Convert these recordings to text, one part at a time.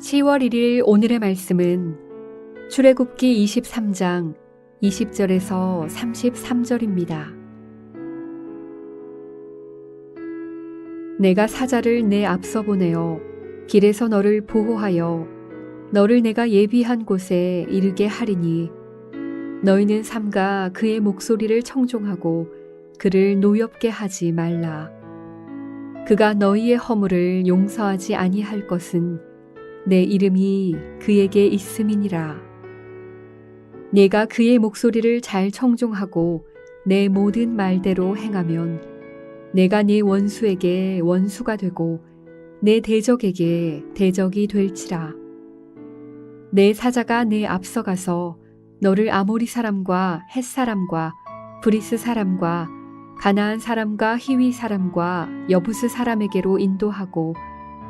10월 1일 오늘의 말씀은 출애굽기 23장 20절에서 33절입니다. 내가 사자를 내 앞서 보내어 길에서 너를 보호하여 너를 내가 예비한 곳에 이르게 하리니 너희는 삼가 그의 목소리를 청종하고 그를 노엽게 하지 말라. 그가 너희의 허물을 용서하지 아니할 것은 내 이름이 그에게 있음이니라. 내가 그의 목소리를 잘 청종하고 내 모든 말대로 행하면 내가 네 원수에게 원수가 되고 내 대적에게 대적이 될지라. 내 사자가 내 앞서가서 너를 아모리 사람과 헷 사람과 브리스 사람과 가나안 사람과 히위 사람과 여부스 사람에게로 인도하고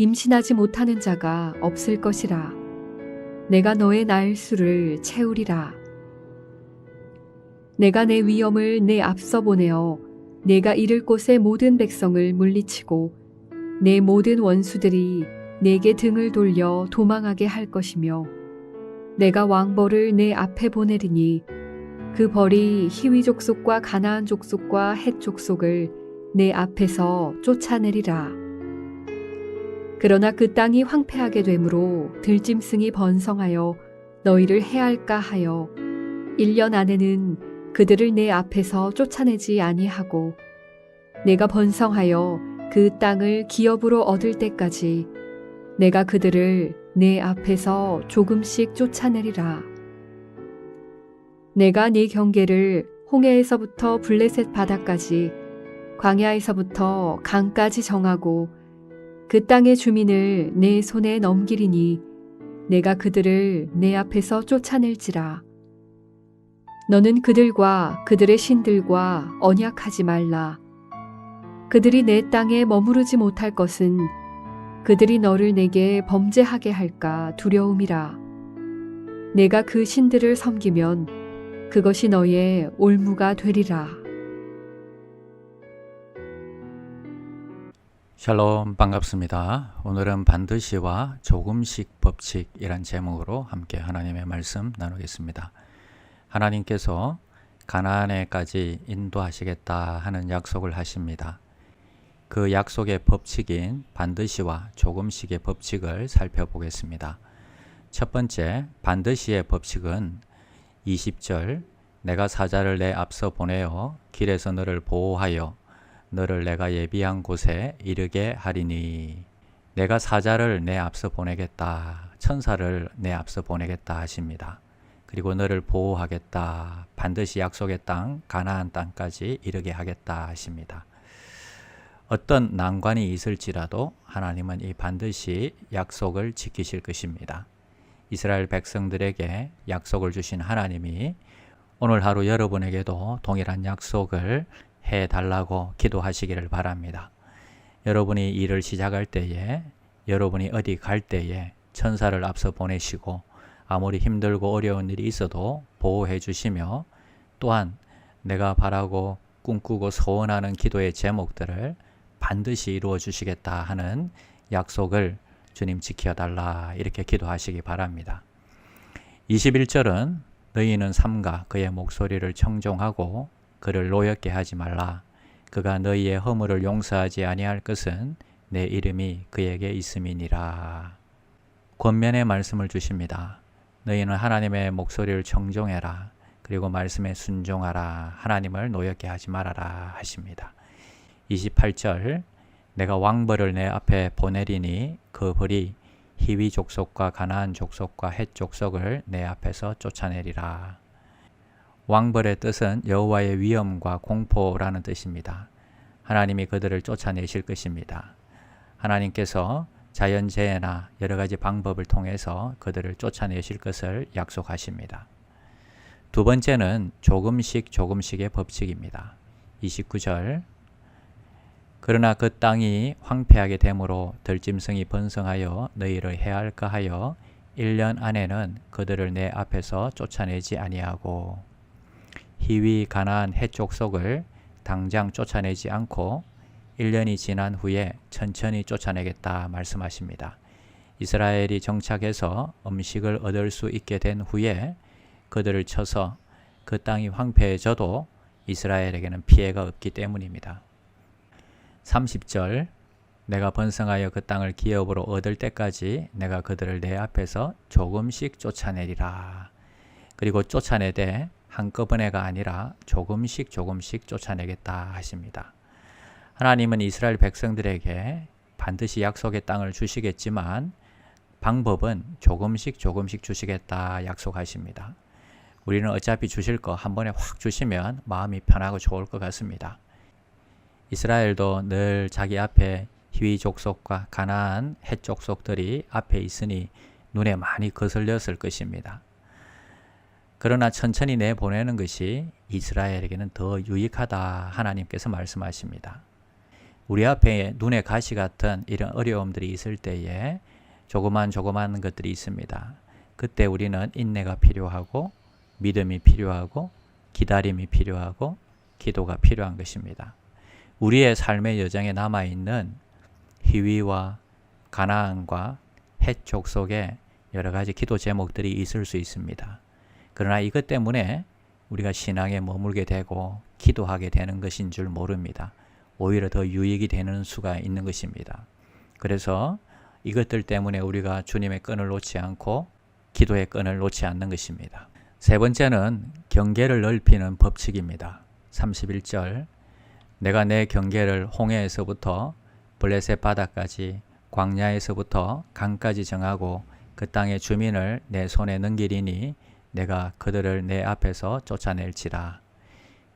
임신하지 못하는 자가 없을 것이라. 내가 너의 날 수를 채우리라. 내가 내 위엄을 내 앞서 보내어 내가 이를 곳의 모든 백성을 물리치고 내 모든 원수들이 내게 등을 돌려 도망하게 할 것이며 내가 왕벌을 내 앞에 보내리니 그 벌이 히위 족속과 가나안 족속과 헷 족속을 내 앞에서 쫓아내리라. 그러나 그 땅이 황폐하게 되므로 들짐승이 번성하여 너희를 해할까 하여 1년 안에는 그들을 내 앞에서 쫓아내지 아니하고 내가 번성하여 그 땅을 기업으로 얻을 때까지 내가 그들을 내 앞에서 조금씩 쫓아내리라. 내가 네 경계를 홍해에서부터 블레셋 바다까지 광야에서부터 강까지 정하고 그 땅의 주민을 내 손에 넘기리니 내가 그들을 내 앞에서 쫓아낼지라. 너는 그들과 그들의 신들과 언약하지 말라. 그들이 내 땅에 머무르지 못할 것은 그들이 너를 내게 범죄하게 할까 두려움이라. 내가 그 신들을 섬기면 그것이 너의 올무가 되리라. 샬롬 반갑습니다. 오늘은 반드시와 조금씩 법칙이란 제목으로 함께 하나님의 말씀 나누겠습니다. 하나님께서 가나안에까지 인도하시겠다 하는 약속을 하십니다. 그 약속의 법칙인 반드시와 조금씩의 법칙을 살펴보겠습니다. 첫 번째 반드시의 법칙은 20절 내가 사자를 내 앞서 보내어 길에서 너를 보호하여 너를 내가 예비한 곳에 이르게 하리니 내가 사자를 내 앞서 보내겠다 천사를 내 앞서 보내겠다 하십니다. 그리고 너를 보호하겠다 반드시 약속의 땅 가나안 땅까지 이르게 하겠다 하십니다. 어떤 난관이 있을지라도 하나님은 이 반드시 약속을 지키실 것입니다. 이스라엘 백성들에게 약속을 주신 하나님이 오늘 하루 여러분에게도 동일한 약속을 해 달라고 기도하시기를 바랍니다. 여러분이 일을 시작할 때에 여러분이 어디 갈 때에 천사를 앞서 보내시고 아무리 힘들고 어려운 일이 있어도 보호해 주시며 또한 내가 바라고 꿈꾸고 소원하는 기도의 제목들을 반드시 이루어 주시겠다 하는 약속을 주님 지켜달라 이렇게 기도하시기 바랍니다. 21절은 너희는 삼가 그의 목소리를 청종하고 그를 노엽게 하지 말라. 그가 너희의 허물을 용서하지 아니할 것은 내 이름이 그에게 있음이니라. 권면의 말씀을 주십니다. 너희는 하나님의 목소리를 청종해라. 그리고 말씀에 순종하라. 하나님을 노엽게 하지 말아라 하십니다. 28절 내가 왕벌을 내 앞에 보내리니 그 벌이 히위 족속과 가나안 족속과 헷 족속을 내 앞에서 쫓아내리라. 왕벌의 뜻은 여호와의 위엄과 공포라는 뜻입니다. 하나님이 그들을 쫓아내실 것입니다. 하나님께서 자연재해나 여러 가지 방법을 통해서 그들을 쫓아내실 것을 약속하십니다. 두 번째는 조금씩 조금씩의 법칙입니다. 29절 그러나 그 땅이 황폐하게 되므로 들짐승이 번성하여 너희를 해할까 하여 1년 안에는 그들을 내 앞에서 쫓아내지 아니하고 희위 가나안 해족속을 당장 쫓아내지 않고 1년이 지난 후에 천천히 쫓아내겠다 말씀하십니다. 이스라엘이 정착해서 음식을 얻을 수 있게 된 후에 그들을 쳐서 그 땅이 황폐해져도 이스라엘에게는 피해가 없기 때문입니다. 30절 내가 번성하여 그 땅을 기업으로 얻을 때까지 내가 그들을 내 앞에서 조금씩 쫓아내리라. 그리고 쫓아내되 한꺼번에가 아니라 조금씩 조금씩 쫓아내겠다 하십니다. 하나님은 이스라엘 백성들에게 반드시 약속의 땅을 주시겠지만 방법은 조금씩 조금씩 주시겠다 약속하십니다. 우리는 어차피 주실 거 한 번에 확 주시면 마음이 편하고 좋을 것 같습니다. 이스라엘도 늘 자기 앞에 희위 족속과 가나안 헷 족속들이 앞에 있으니 눈에 많이 거슬렸을 것입니다. 그러나 천천히 내보내는 것이 이스라엘에게는 더 유익하다 하나님께서 말씀하십니다. 우리 앞에 눈에 가시 같은 이런 어려움들이 있을 때에 조그만 조그만 것들이 있습니다. 그때 우리는 인내가 필요하고 믿음이 필요하고 기다림이 필요하고 기도가 필요한 것입니다. 우리의 삶의 여정에 남아 있는 희위와 가나안과 해족 속에 여러 가지 기도 제목들이 있을 수 있습니다. 그러나 이것 때문에 우리가 신앙에 머물게 되고 기도하게 되는 것인 줄 모릅니다. 오히려 더 유익이 되는 수가 있는 것입니다. 그래서 이것들 때문에 우리가 주님의 끈을 놓지 않고 기도의 끈을 놓지 않는 것입니다. 세 번째는 경계를 넓히는 법칙입니다. 31절 내가 내 경계를 홍해에서부터 블레셋 바다까지 광야에서부터 강까지 정하고 그 땅의 주민을 내 손에 넘기리니 내가 그들을 내 앞에서 쫓아낼지라.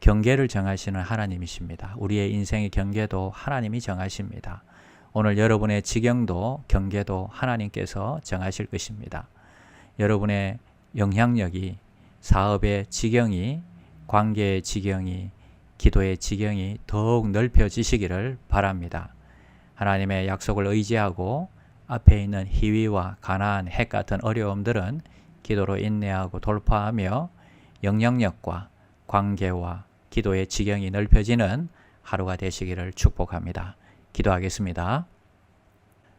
경계를 정하시는 하나님이십니다. 우리의 인생의 경계도 하나님이 정하십니다. 오늘 여러분의 지경도 경계도 하나님께서 정하실 것입니다. 여러분의 영향력이 사업의 지경이 관계의 지경이 기도의 지경이 더욱 넓혀지시기를 바랍니다. 하나님의 약속을 의지하고 앞에 있는 희위와 가나안 핵 같은 어려움들은 기도로 인내하고 돌파하며 영향력과 관계와 기도의 지경이 넓혀지는 하루가 되시기를 축복합니다. 기도하겠습니다.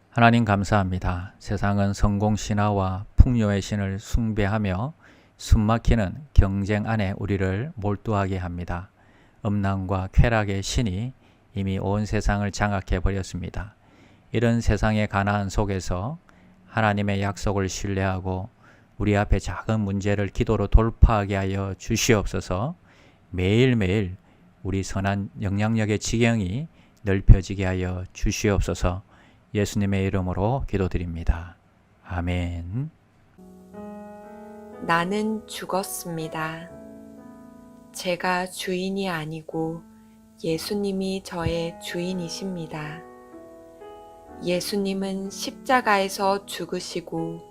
하나님 감사합니다. 세상은 성공 신화와 풍요의 신을 숭배하며 숨막히는 경쟁 안에 우리를 몰두하게 합니다. 음란과 쾌락의 신이 이미 온 세상을 장악해 버렸습니다. 이런 세상의 가나안 속에서 하나님의 약속을 신뢰하고 우리 앞에 작은 문제를 기도로 돌파하게 하여 주시옵소서 매일매일 우리 선한 영향력의 지경이 넓혀지게 하여 주시옵소서 예수님의 이름으로 기도드립니다. 아멘. 나는 죽었습니다. 제가 주인이 아니고 예수님이 저의 주인이십니다. 예수님은 십자가에서 죽으시고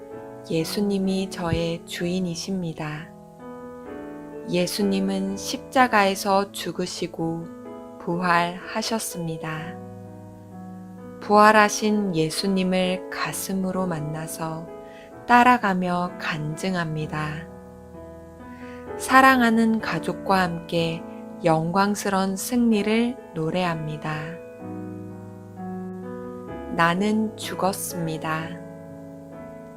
예수님이 저의 주인이십니다. 예수님은 십자가에서 죽으시고 부활하셨습니다. 부활하신 예수님을 가슴으로 만나서 따라가며 간증합니다. 사랑하는 가족과 함께 영광스런 승리를 노래합니다. 나는 죽었습니다.